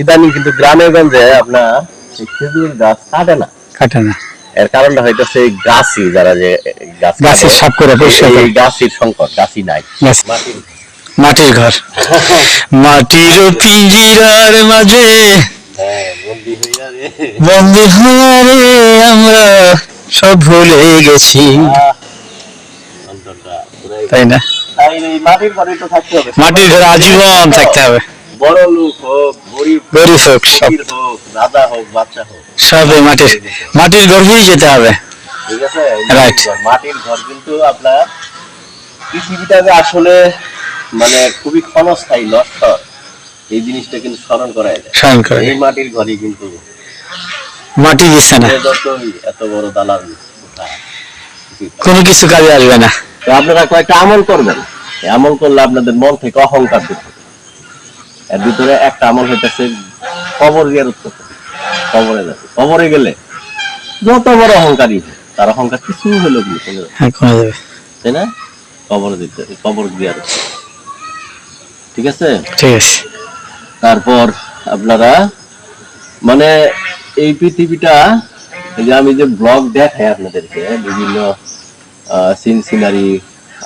ইদানিং কিন্তু গ্রামে গঞ্জে আপনার খেজুর গাছ কাটে না। কাটে না। এর কারণটা হইতেছে এই গাছি যারা যে গাছ গাছের সাপ করে এই গাছির সংকট গাছি নাই। মাটির ঘর। মাটির পিঞ্জিরার মাঝে হ্যাঁ বন্দি বন্দি হয়ে আমরা সব ভুলে গেছি। তাই না? মাটির ঘরে আজীবন থাকতে হবে। বড় লোক হোক গরিব গরিব হোক সব। হোক দাদা হোক বাচ্চা হোক। সব মাটির মাটির গর্ভেই যেতে হবে। ঠিক আছে? এই মাটির ঘর- কিন্তু আপনার পৃথিবীটাকে আসলে মানে খুবই ক্ষণস্থায়ী নশ্বর এই জিনিসটা কিন্তু স্মরণ করায় যায় স্মরণ করে এই মাটির ঘরই কিন্তু মাটি দিচ্ছে না। এত বড় দালাল। কোনো কিছু কাজে আসবে না। আপনারা কয়েকটা আমল করবেন। আমল করলে আপনাদের মন থেকে অহংকার দূর হবে। এর ভিতরে একটা আমল হইতেছে কবর গিয়ার উত্তর কবরে যাবে। কবরে গেলে যত বড় অহংকারী তার অহংকার কিছু হলো কি হ্যাঁ তাই না? কবর দিতে কবর উত্তর। ঠিক আছে? ঠিক আছে। তারপর আপনারা মানে এই পৃথিবীটা এই যে আমি যে ব্লগ দেখাই আপনাদেরকে বিভিন্ন সিন সিনারি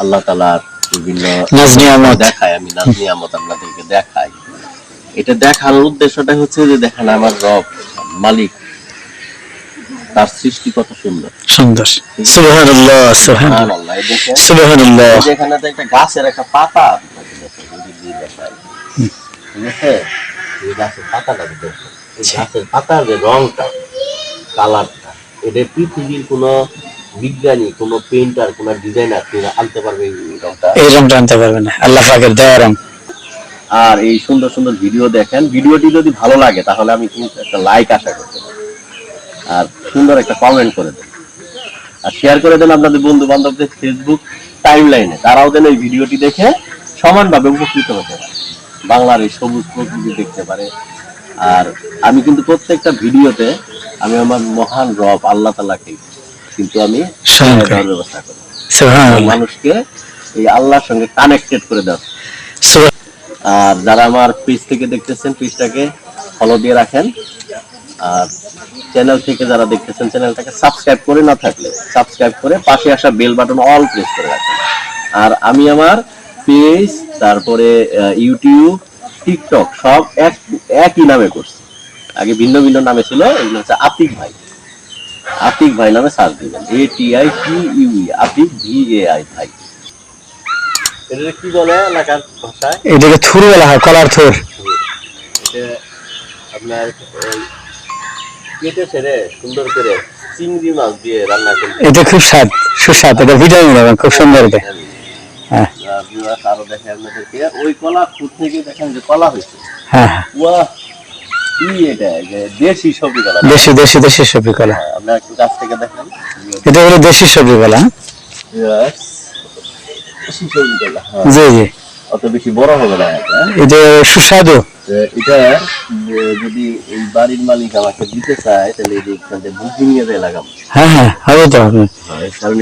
আল্লাহ তালার বিভিন্ন দেখাই আমি নাজ নিয়ামত আপনাদেরকে দেখাই। এটা দেখার উদ্দেশ্যটা হচ্ছে যে দেখেন আমার রব মালিক। তার সৃষ্টি কত সুন্দর। সুন্দর। সুবহানাল্লাহ সুবহানাল্লাহ সুবহানাল্লাহ, এখানে তো একটা গাছের একটা পাতা। আপনাকে দেখাই, এই যে দেখাই। ঠিক আছে এই গাছের পাতাটা গাছের পাতার যে রংটা কালারটা এটা পৃথিবীর কোনো বিজ্ঞানী কোনো কোনো ডিজাইনার আনতে পারবে এই রংটা? এই রংটা আনতে পারবে না। আল্লাহ পাকের রং। আর এই সুন্দর সুন্দর ভিডিও দেখেন। ভিডিওটি যদি ভালো লাগে তাহলে আমি কিন্তু একটা লাইক আশা করতে পারি আর সুন্দর একটা কমেন্ট করে দেন। আর শেয়ার করে দেন আপনাদের বন্ধু বান্ধবদের ফেসবুক টাইম লাইনে তারাও যেন এই ভিডিওটি দেখে সমানভাবে উপকৃত হতে পারে। বাংলার এই সবুজ প্রকৃতি দেখতে পারে। আর আমি কিন্তু প্রত্যেকটা ভিডিওতে আমি আমার মহান রব আল্লাহ তালাকে কিন্তু আমি ব্যবস্থা করি। মানুষকে এই আল্লাহর সঙ্গে কানেক্টেড করে দেওয়া আর যারা আমার পেজ থেকে দেখতেছেন পেজটাকে ফলো দিয়ে রাখেন। আর চ্যানেল থেকে যারা দেখতেছেন চ্যানেলটাকে সাবস্ক্রাইব করে না থাকলে সাবস্ক্রাইব করে পাশে আসা বেল বাটন অল প্রেস করে রাখেন। আর আমি আমার পেজ তারপরে ইউটিউব টিকটক সব এক, একই নামে করছি। আগে ভিন্ন ভিন্ন নামে ছিল, এগুলো হচ্ছে আতিক ভাই। আতিক ভাই নামে সার্চ দিবেন। A T I T U Atik V A I ভাই। এটা কি বলে এলাকার ভাষায়? এদিকে থুর বলা হয় কলার থুর। আপনার ওই কেটে ছেড়ে সুন্দর করে চিংড়ি মাছ দিয়ে রান্না করে এটা খুব স্বাদ সুস্বাদ এটা ভিটামিন এবং খুব সুন্দর এটা। হ্যাঁ। আরও আপনাদেরকে ওই কলা থেকে দেখেন যে কলা হয়েছে। হ্যাঁ হ্যাঁ। ওয়া দেশি সবজি কলা। দেশি দেশি দেশি সবজি কলা। আপনার দেখেন। এটা হলো দেশি সবজি কলা হ্যাঁ? Yes. দেশি সবজি কলা হ্যাঁ জি জি। অত বেশি বড় হবে না এটা হ্যাঁ? সুস্বাদু। এটা যদি এই বাড়ির মালিক আমাকে দিতে চায় তাহলে এই যে বুকিং এর লাগাবো। হ্যাঁ হ্যাঁ হবে তো। কারণ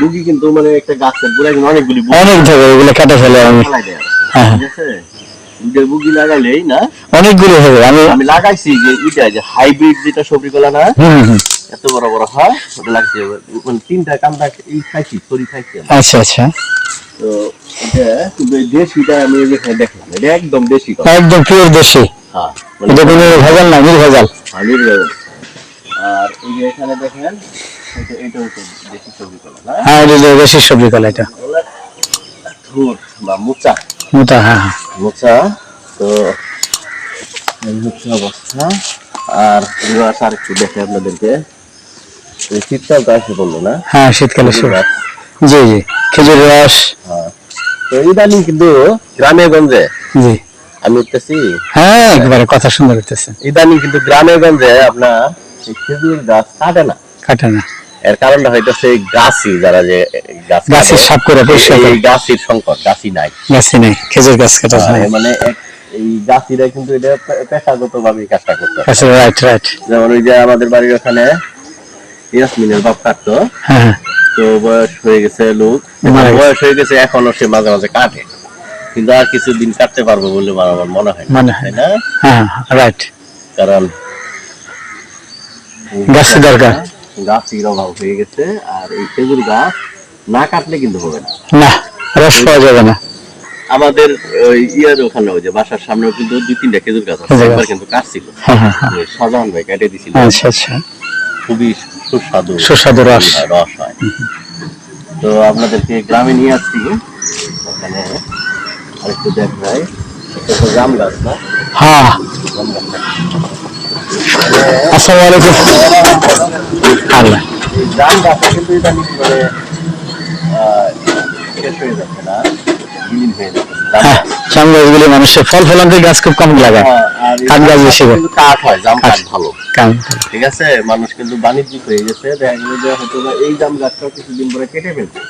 বুগি কিন্তু মানে একটা গাছের গোড়ায় অনেকগুলি অনেক ধরে কাটা কেটে ফেলে আমি। হ্যাঁ। ঠিক আছে? দুইটা বুগি লাগাইলেই না? অনেকগুলো হবে আমি আমি লাগাইছি যে এটা যে হাইব্রিড যেটা সবজি কলা না? হুম হুম এত বড় বড় হয় ওটা লাগছে মানে তিনটা কান্দা এই খাইছি ছড়ি খাইছি আচ্ছা আচ্ছা। তো এটা কিন্তু দেশিটা আমি এখানে দেখলাম এটা একদম দেশি একদম পিওর দেশি। হ্যাঁ মানে এটা কোনো ভেজাল না নির্ভেজাল। আলুর আর এই যে এখানে দেখেন এটা এটা হচ্ছে দেশি সবজি কলা হ্যাঁ এটা দেশি সবজি কলা এটা কলা বা মুচা। মোটা হ্যাঁ হ্যাঁ। মোচা তো এই হচ্ছে অবস্থা। আর রিভার্স আর একটু দেখে আপনাদেরকে। এই শীতকাল তো আসে বলল না? হ্যাঁ শীতকালে জি জি খেজুর রস। হ্যাঁ। তো ইদানিং কিন্তু গ্রামে গঞ্জে জি। আমি উঠতেছি। হ্যাঁ একবারে কথা সুন্দর হইতেছে ইদানিং কিন্তু গ্রামে গঞ্জে আপনার খেজুর গাছ কাটে না। কাটে না। এর কারণটা হইতেছে এই গাছি যারা যে গাছ গাছের সাপ করে পরিষ্কার এই- করে। গাছির সংকট গাছি নাই। গাছে নাই খেজুর গাছ কাটা হয় মানে এই গাছিরা কিন্তু এটা পেশাগত ভাবে কাজটা করতে আচ্ছা রাইট রাইট যেমন ওই যে আমাদের বাড়ির ওখানে ইয়াসমিনের বাপ কাটতো। হ্যাঁ হ্যাঁ। তো বয়স হয়ে গেছে লোক। বয়স হয়ে গেছে এখনও সে মাঝে মাঝে কাটে। কিন্তু আর কিছুদিন কাটতে পারব বলে আমার আমার মনে হয় মনে হয় না। হ্যাঁ রাইট কারণ গাছের দরকার। গাছের অভাব হয়ে গেছে আর এই খেজুর গাছ না কাটলে কিন্তু হবে না। না রস পাওয়া যাবে না। আমাদের ওই ইয়ার ওখানে যে বাসার সামনেও কিন্তু দুই তিনটা খেজুর গাছ আছে একবার কিন্তু কাটছিল। হ্যাঁ হ্যাঁ হ্যাঁ। শাহজাহান ভাই কেটে দিছিল। আচ্ছা আচ্ছা। খুবই সুস্বাদু সুস্বাদু রস। হয়, রস হয়। তো আপনাদেরকে গ্রামে নিয়ে আসছি। ওখানে আরেকটু এটা তো জাম গাছ না? হ্যাঁ। জাম গাছ আসসালামু আলাইকুম। আল্লাহ। মানে শেষ হয়ে যাচ্ছে না বিলীন হয়ে যাচ্ছে জাম গাছ। জাম গাছগুলি মানুষের ফল ফলান্তির গাছ খুব কম লাগায়। আর এই কাঠ গাছ বেশি কাঠ জাম কাঠ কাঠ। ভালো। ঠিক আছে? মানুষ কিন্তু বাণিজ্যিক হয়ে গেছে দেখা গেল যে হয়তো এই জাম গাছটাও কিছুদিন পরে কেটে ফেলছে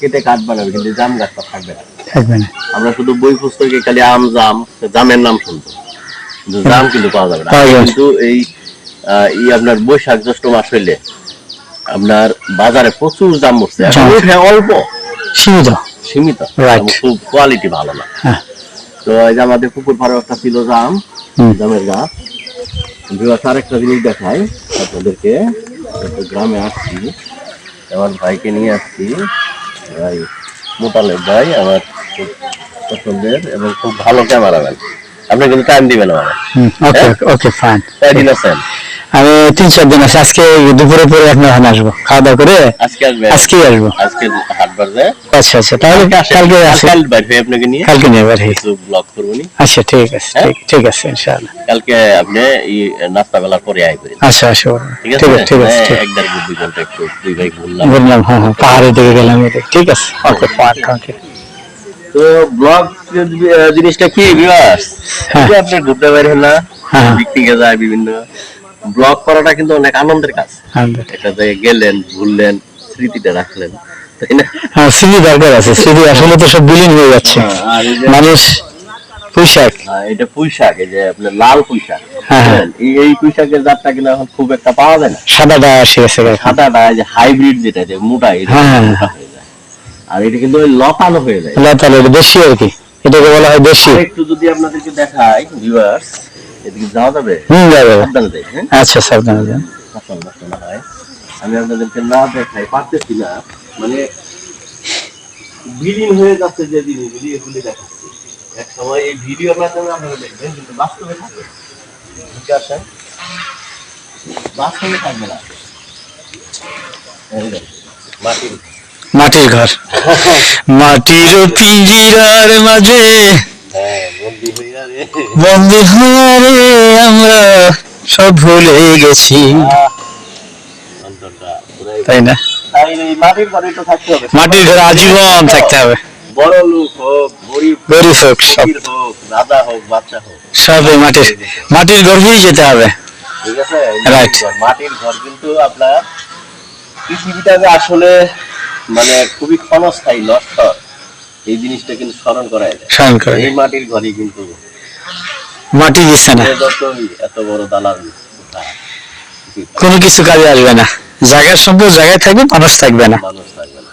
কেটে কাঠ বানাবে কিন্তু জাম গাছটা থাকবে না। থাকবে না। আমরা শুধু বই পুস্তকে খালি আম জাম জামের নাম শুনতো জাম কিন্তু পাওয়া যাবে না। কিন্তু এই আহ, ই আপনার বৈশাখ জ্যৈষ্ঠ মাস হইলে আপনার বাজারে প্রচুর দাম এখন অল্প। সীমিত। সীমিত. খুব কোয়ালিটি ভালো না। হ্যাঁ। তো এই যে আমাদের পুকুর পাড়ে একটা ছিল জাম। জামের গাছ। বিবাস আরেকটা জিনিস দেখাই আপনাদেরকে। একটু গ্রামে আসছি। আমার ভাইকে নিয়ে আসছি। ভাই মোটালের ভাই আমার খুব পছন্দের এবং খুব ভালো ক্যামেরা ক্যামেরাম্যান। আপনি কিন্তু টাইম দিবেন আমার ওকে হ্যাঁ? ওকে ফাইন কয়দিন আছেন? আমি তিন চার দিন আছে। আজকে দুপুরে পরে আপনার ওখানে আসব। খাওয়া দাওয়া করে আজকে আজকেই আসব। আজকে হাট বাজে? আচ্ছা আচ্ছা তাহলে কালকে কাল বাইর আপনাকে নিয়ে কালকে নিয়ে হই। কিছু ব্লগ করব নি। আচ্ছা ঠিক আছে হ্যাঁ? ঠিক আছে ইনশাআল্লাহ। কালকে আপনি এই নাস্তা বেলার পরে আই করেন। আচ্ছা আসো ঠিক ঠিক আছে? আছে ঠিক আছে হ্যাঁ, ঠিক। এক দেড় দুই ঘণ্টা একটু দুই ভাই ঘুরলাম। বললাম হ্যাঁ হ্যাঁ পাহাড়ের দিকে গেলাম। ঠিক আছে ওকে ফাইন ওকে তো ব্লগ জিনিসটা কি বিবাস হ্যাঁ। আপনি ঘুরতে না হ্যাঁ। পিকনিকে যায় বিভিন্ন ব্লগ করাটা কিন্তু অনেক আনন্দের কাজ। একটা জায়গায় গেলেন ঘুরলেন স্মৃতিটা রাখলেন তাই না? হ্যাঁ স্মৃতি দরকার আছে। স্মৃতি আসলে তো সব বিলীন যাচ্ছে। আর যে মানুষ পুঁইশাক। এটা পুঁইশাক এই যে আপনার লাল পুঁইশাক। এই এই পুঁই জাতটা কিন্তু এখন খুব একটা পাওয়া যায় না। সাদাটা এখন। সাদাটা এই যে হাইব্রিড যেটা যে মোটা এটা হ্যাঁ, হ্যাঁ, মোটা হয়ে যায় আর এটা কিন্তু ওই লতানো হয়ে যায়। তাহলে এটা দেশি আর কি। এটাকে বলা হয় দেশি। একটু যদি আপনাদেরকে দেখাই ভিউয়ার্স এদিকে যাওয়া যাবে? হুম যাবে। হ্যাঁ? আচ্ছা সাবধানে যান। আমি আপনাদেরকে না দেখাই পারতেছি না। মানে বিলীন হয়ে যাচ্ছে যে জিনিসগুলি এগুলি দেখাচ্ছি। এক সময় এই ভিডিওর মাধ্যমে আপনারা দেখবেন কিন্তু বাস্তবে থাকবে। বুঝতে আসেন বাস্তবে থাকবে না। মাটির মাটির ঘর। মাটির পিঞ্জিরার মাঝে বন্দি হয়ে আমরা সব ভুলে গেছি। তাই না? মাটির ঘরে আজীবন থাকতে হবে। বড় লোক হোক গরিব গরিব হোক সব। হোক দাদা হোক বাচ্চা হোক সব মাটির মাটির যেতে হবে। ঠিক আছে এই Right. মাটির ঘর। মাটির ঘর কিন্তু আপনার পৃথিবীটাকে আসলে মানে খুবই ক্ষণস্থায়ী নশ্বর এই জিনিসটা কিন্তু স্মরণ করা দেয়। স্মরণ করে এই মাটির ঘরই কিন্তু মাটি দিচ্ছে না। এত বড় দালান কোনো কিছু কাজে আসবে না। জায়গার সম্পদ জায়গায় থাকবে মানুষ থাকবে না। মানুষ থাকবে না।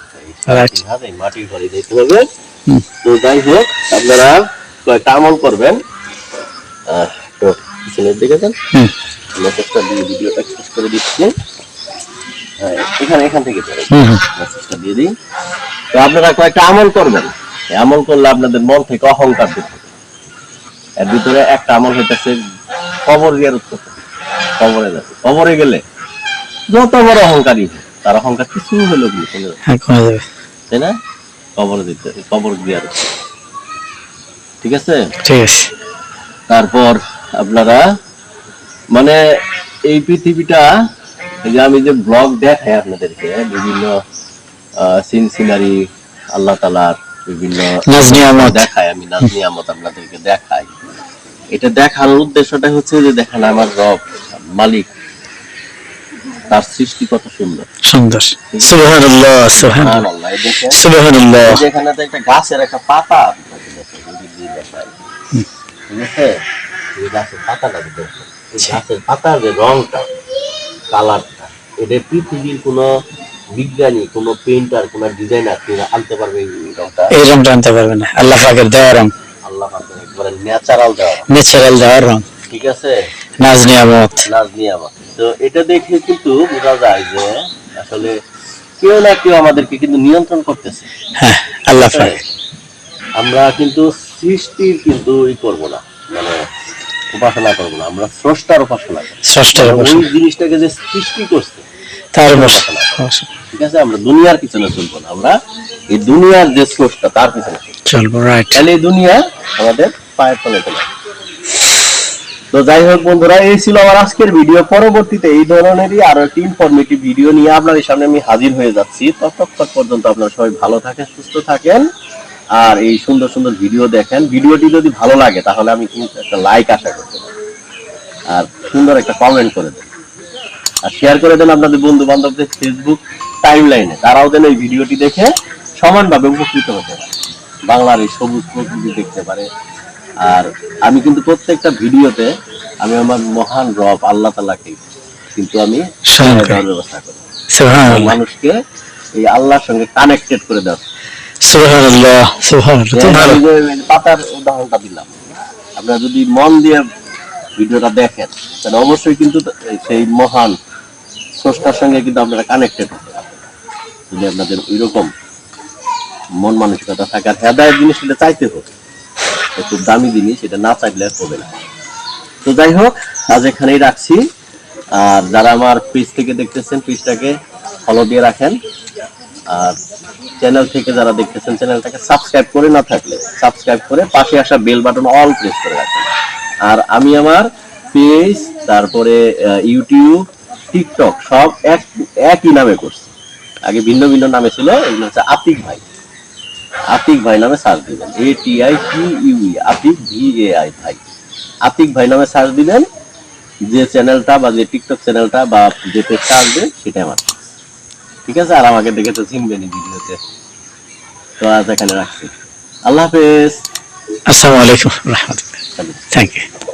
মাটির ঘরে যেতে হবে তো যাই হোক আপনারা কয়েকটা আমল করবেন। তো পিছনের দিকে যান। মেসেজটা দিয়ে ভিডিওটা শেষ করে দিচ্ছি। এখানে এখান থেকে। মেসেজটা দিয়ে দিই। তো আপনারা কয়েকটা আমল করবেন। আমল করলে আপনাদের মন থেকে অহংকার দূর হবে। এর ভিতরে একটা আমল হইতেছে কবর জিয়ারত করতে। কবরে যাবে। কবরে গেলে যত বড় অহংকারী তার অহংকার কিছু হলো কি হ্যাঁ যাবে। তাই না? কবর দিতে কবর জিয়ারত ঠিক আছে? ঠিক আছে। তারপর আপনারা মানে এই পৃথিবীটা এই যে আমি যে ব্লগ দেখাই আপনাদেরকে বিভিন্ন সিন সিনারি আল্লাহ তালার বিভিন্ন দেখাই আমি নাজ নিয়ামত আপনাদেরকে দেখাই। এটা দেখার উদ্দেশ্যটা হচ্ছে যে দেখেন আমার রব মালিক তার সৃষ্টি কত সুন্দর। সুন্দর। সুবহানাল্লাহ সুবহান সুবহানাল্লাহ, সুবহানাল্লাহ। এই যে এখানে তো একটা গাছের একটা পাতা গাছের পাতাটা গাছের পাতার যে রংটা কালারটা। এটা পৃথিবীর কোন বিজ্ঞানী কোনো পেইন্টার কোনো ডিজাইনার কিনা আনতে পারবে এই রংটা? আনতে পারবে না। আল্লাহ পাকের দেওয়া রং। আল্লাহ পাকের একবারে ন্যাচারাল দেওয়া ন্যাচারাল দেওয়ার রং। ঠিক আছে? নাজ নিয়ামত নাজ নিয়ামত তো এটা দেখে কিন্তু বোঝা যায় যে আসলে কেউ না কেউ আমাদেরকে কিন্তু নিয়ন্ত্রণ করতেছে। হ্যাঁ আল্লাহ পাক। আমরা কিন্তু সৃষ্টির কিন্তু ই করব না। মানে উপাসনা করব না আমরা স্রষ্টার উপাসনা করব। ওই জিনিসটাকে যে সৃষ্টি করছে তার বছর ঠিক আছে আমরা দুনিয়ার পিছনে চলবো না আমরা এই দুনিয়ার যে স্রষ্টা তার পিছনে চলবো। চলবো রাইট তাহলে এই দুনিয়া আমাদের পায়ের তলে চলে তো যাই হোক বন্ধুরা এই ছিল আমার আজকের ভিডিও। পরবর্তীতে এই ধরনেরই আরও একটি ইনফরমেটিভ ভিডিও নিয়ে আপনাদের সামনে আমি হাজির হয়ে যাচ্ছি। ততক্ষণ পর্যন্ত আপনারা সবাই ভালো থাকেন সুস্থ থাকেন। আর এই সুন্দর সুন্দর ভিডিও দেখেন। ভিডিওটি যদি ভালো লাগে তাহলে আমি একটা লাইক আশা করতে পারি আর সুন্দর একটা কমেন্ট করে দেন আর শেয়ার করে দেন আপনাদের বন্ধু বান্ধবদের ফেসবুক টাইম লাইনে তারাও যেন এই ভিডিওটি দেখে সমানভাবে উপকৃত হতে পারে। বাংলার এই সবুজ প্রকৃতি দেখতে পারে। আর আমি কিন্তু প্রত্যেকটা ভিডিওতে আমি আমার মহান রব আল্লাহ তালাকে কিন্তু আমি ব্যবস্থা করি। মানুষকে এই আল্লাহর সঙ্গে কানেক্টেড করে দেওয়া সুবহানাল্লাহ সুবহানাল্লাহ। পাতার উদাহরণটা দিলাম। আপনারা যদি মন দিয়ে ভিডিওটা দেখেন তাহলে অবশ্যই কিন্তু সেই মহান স্রষ্টার সঙ্গে কিন্তু আপনারা কানেক্টেড হতে যদি আপনাদের ওইরকম মন মানসিকতা থাকে আর হেদায়ের জিনিস এটা চাইতে হবে। খুব দামি জিনিস এটা না চাইলে আর হবে না। তো যাই হোক আজ এখানেই রাখছি। আর যারা আমার পেজ থেকে দেখতেছেন পেজটাকে ফলো দিয়ে রাখেন। আর চ্যানেল থেকে যারা দেখতেছেন, চ্যানেলটাকে সাবস্ক্রাইব করে না থাকলে, সাবস্ক্রাইব করে পাশে আসা বেল বাটন অল প্রেস করে রাখেন। আর আমি আমার পেজ, তারপরে ইউটিউব, টিকটক, সব এক, একই নামে করছি। আগে ভিন্ন ভিন্ন নামে ছিল, এগুলো হচ্ছে আতিক ভাই। আতিক ভাই নামে সার্চ দিবেন। A T I T U Atik V A I ভাই। আতিক ভাই নামে সার্চ দিবেন, যে চ্যানেলটা বা যে টিকটক চ্যানেলটা বা যে পেজটা আসবে সেটা আমার। ঠিক আছে? আর আমাকে দেখে তো চিনবেন ভিডিওতে। তো আজ এখানে রাখছি। আল্লাহ হাফেজ। আসসালামু আলাইকুম রহমতুল্লাহ। Thank you